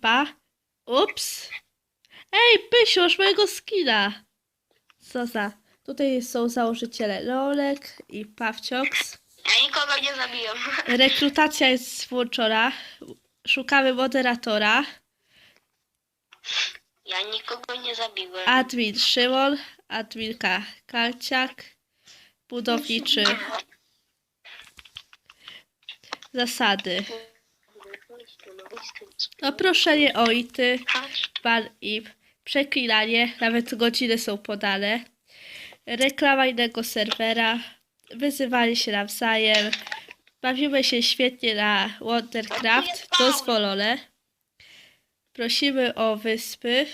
Pa. Ups. Ej, Pysiu, masz mojego skina. Co za... Tutaj są założyciele Lolek i Pawcioks. Ja nikogo nie zabiłem. Rekrutacja jest włączona. Szukamy moderatora. Ja nikogo nie zabiłem. Admin Szymon, adminka Kalciak, budowniczy. Zasady. Oproszenie ojty, ban i przeklinanie, nawet godziny są podane. Reklama innego serwera, wyzywanie się nawzajem. Bawimy się świetnie na Wondercraft, dozwolone. Prosimy o wyspy,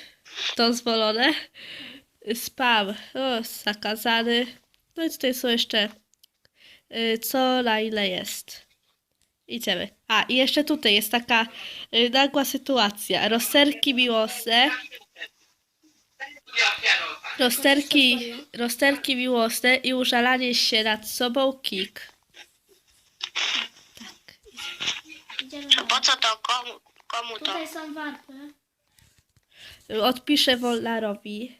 dozwolone. Spam, o, zakazany. No i tutaj są jeszcze y, co na ile jest. Idziemy. A, i jeszcze tutaj jest taka y, nagła sytuacja. Rozterki miłosne. Rozterki, rozterki miłosne i użalanie się nad sobą kik. Tak. Idziemy. To po co to? Komu, komu to? Tutaj są warty. Odpiszę Wolarowi.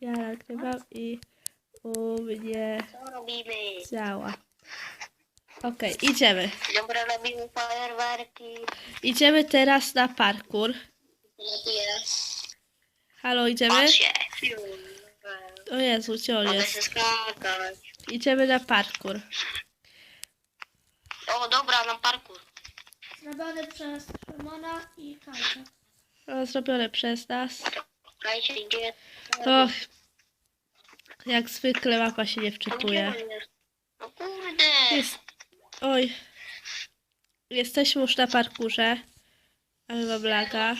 Ja nagrywam i u mnie Co robimy? działa. Okej, idziemy. Dobra, robimy fajerwerki. Idziemy teraz na parkour. Halo, idziemy? Patrzcie. O Jezu, gdzie on Mogę jest? się skakać. Idziemy na parkour. O, dobra, na parku. Zrobiony przez Szymona i Kajka. O, zrobione przez nas. Kajcie idzie. Och, jak zwykle mapa się nie wczytuje. No kurde. Jest... Oj. Jesteśmy już na parkurze. Ale mam laga.